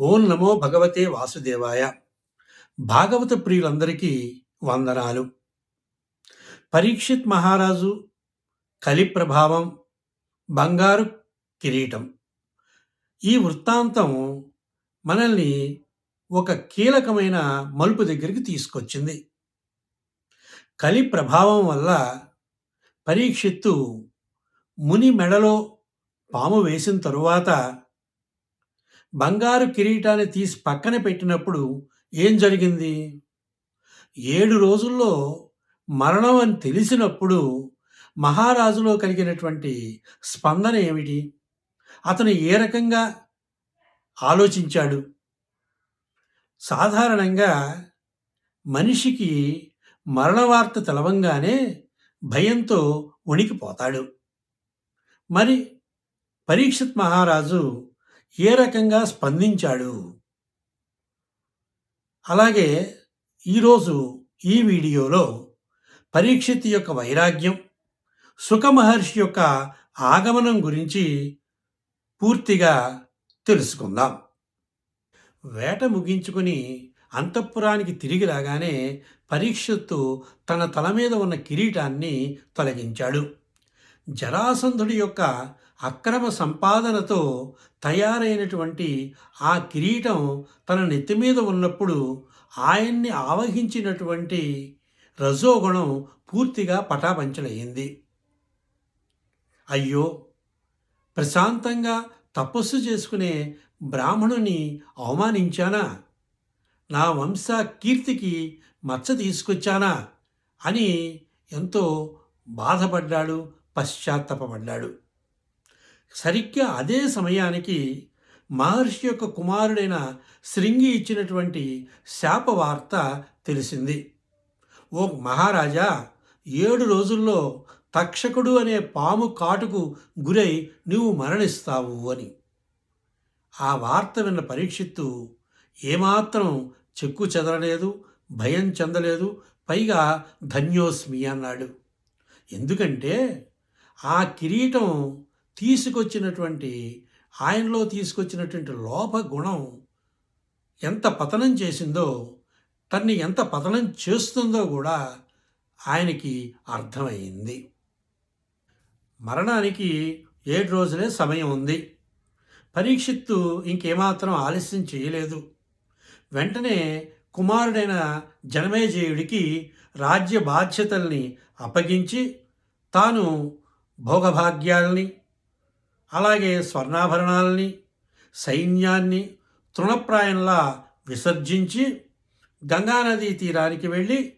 ఓం నమో భగవతే వాసుదేవాయ. భాగవత ప్రియులందరికీ వందనాలు. పరీక్షిత్ మహారాజు కలి ప్రభావం బంగారు కిరీటం. ఈ వృత్తాంతం మనల్ని ఒక కీలకమైన మలుపు దగ్గరికి తీసుకొచ్చింది. కలి ప్రభావం వల్ల పరీక్షిత్తు ముని మెడలో పాము వేసిన తరువాత బంగారు కిరీటాన్ని తీసి పక్కన పెట్టినప్పుడు ఏం జరిగింది? ఏడు రోజుల్లో మరణం అని తెలిసినప్పుడు మహారాజులో కలిగినటువంటి స్పందన ఏమిటి? అతను ఏ రకంగా ఆలోచించాడు? సాధారణంగా మనిషికి మరణ వార్త తెలవంగానే భయంతో ఉణికిపోతాడు మరి పరీక్షిత్ మహారాజు ఏ రకంగా స్పందించాడు? అలాగే ఈరోజు ఈ వీడియోలో పరీక్షిత్ యొక్క వైరాగ్యం సుఖమహర్షి యొక్క ఆగమనం గురించి పూర్తిగా తెలుసుకుందాం. వేట ముగించుకుని అంతఃపురానికి తిరిగి రాగానే పరీక్షత్తు తన తల మీద ఉన్న కిరీటాన్ని తొలగించాడు. జరాసంధుడి యొక్క అక్రమ సంపాదనతో తయారైనటువంటి ఆ కిరీటం తన నెత్తి మీద ఉన్నప్పుడు ఆయన్ని ఆవహించినటువంటి రజోగుణం పూర్తిగా పటాపంచలయ్యింది. అయ్యో! ప్రశాంతంగా తపస్సు చేసుకునే బ్రాహ్మణుని అవమానించానా? నా వంశ కీర్తికి మచ్చ తీసుకొచ్చానా? అని ఎంతో బాధపడ్డాడు పశ్చాత్తాపడ్డాడు. సరిగ్గా అదే సమయానికి మహర్షి యొక్క కుమారుడైన శృంగి ఇచ్చినటువంటి శాప వార్త తెలిసింది. ఓ మహారాజా ఏడు రోజుల్లో తక్షకుడు అనే పాము కాటుకు గురై నువ్వు మరణిస్తావు అని. ఆ వార్త విన్న పరీక్షిత్తు ఏమాత్రం చెక్కు చెదరలేదు భయం చెందలేదు పైగా ధన్యోస్మి అన్నాడు. ఎందుకంటే ఆ కిరీటం తీసుకొచ్చినటువంటి ఆయనలో తీసుకొచ్చినటువంటి లోప గుణం ఎంత పతనం చేసిందో తన్ని ఎంత పతనం చేస్తుందో కూడా ఆయనకి అర్థమైంది మరణానికి ఏడు రోజులే సమయం ఉంది. పరీక్షిత్తు ఇంకేమాత్రం ఆలస్యం చేయలేదు. వెంటనే కుమారుడైన జనమేజయుడికి రాజ్య బాధ్యతల్ని అప్పగించి తాను భోగభాగ్యాల్ని అలాగే స్వర్ణాభరణాలని సైన్యాన్ని తృణప్రాయంలా విసర్జించి గంగానదీ తీరానికి వెళ్ళి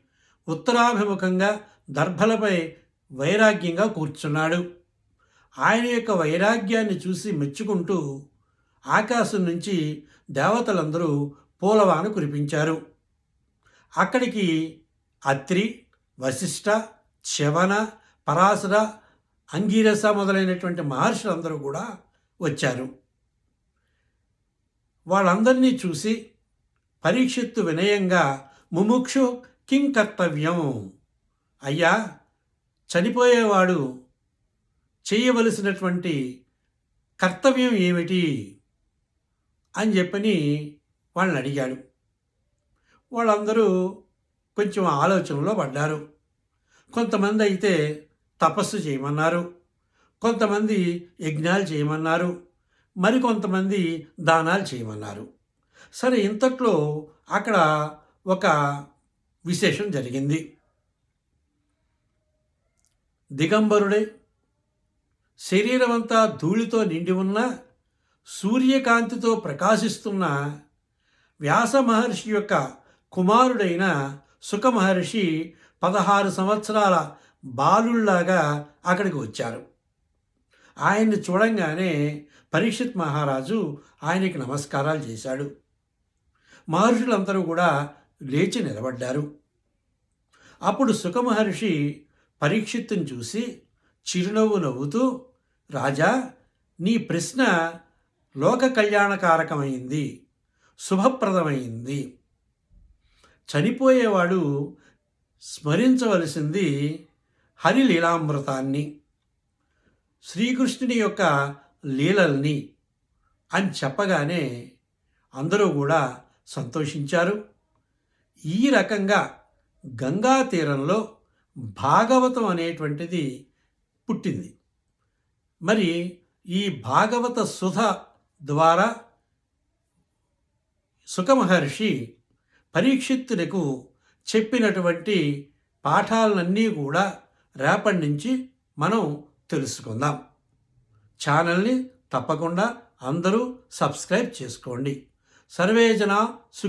ఉత్తరాభిముఖంగా దర్భలపై వైరాగ్యంగా కూర్చున్నాడు. ఆయన యొక్క వైరాగ్యాన్ని చూసి మెచ్చుకుంటూ ఆకాశం నుంచి దేవతలందరూ పూలవాన కురిపించారు. అక్కడికి అత్రి వశిష్ఠ శవన పరాశర అంగీరస మొదలైనటువంటి మహర్షులందరూ కూడా వచ్చారు. వాళ్ళందరినీ చూసి పరీక్షిత్తు వినయంగా ముముక్షు కిం కర్తవ్యం? అయ్యా చనిపోయేవాడు చేయవలసినటువంటి కర్తవ్యం ఏమిటి? అని చెప్పని వాళ్ళని అడిగాడు. వాళ్ళందరూ కొంచెం ఆలోచనలో పడ్డారు. కొంతమంది అయితే తపస్సు చేయమన్నారు. కొంతమంది యజ్ఞాలు చేయమన్నారు. మరికొంతమంది దానాలు చేయమన్నారు. సరే ఇంతట్లో అక్కడ ఒక విశేషం జరిగింది. దిగంబరుడే శరీరమంతా ధూళితో నిండి ఉన్న సూర్యకాంతితో ప్రకాశిస్తున్న వ్యాస మహర్షి యొక్క కుమారుడైన సుఖమహర్షి పదహారు సంవత్సరాల బాలుల్లాగా అక్కడికి వచ్చారు. ఆయన్ని చూడంగానే పరీక్షిత్ మహారాజు ఆయనకి నమస్కారాలు చేశాడు. మహర్షులందరూ కూడా లేచి నిలబడ్డారు. అప్పుడు సుఖమహర్షి పరీక్షిత్తుని చూసి చిరునవ్వు నవ్వుతూ రాజా నీ ప్రశ్న లోక కళ్యాణకారకమైంది శుభప్రదమైంది. చనిపోయేవాడు స్మరించవలసింది హరి లీలామృతాన్ని శ్రీకృష్ణుని యొక్క లీలల్ని అని చెప్పగానే అందరూ కూడా సంతోషించారు. ఈ రకంగా గంగా తీరంలో భాగవతం అనేటువంటిది పుట్టింది. మరి ఈ భాగవత సుధ ద్వారా సుఖమహర్షి పరీక్షిత్తులకు చెప్పినటువంటి పాఠాలన్నీ కూడా రేపటి నుంచి మనం తెలుసుకుందాం. ఛానల్ని తప్పకుండా అందరూ సబ్స్క్రైబ్ చేసుకోండి. సర్వేజన సుఖ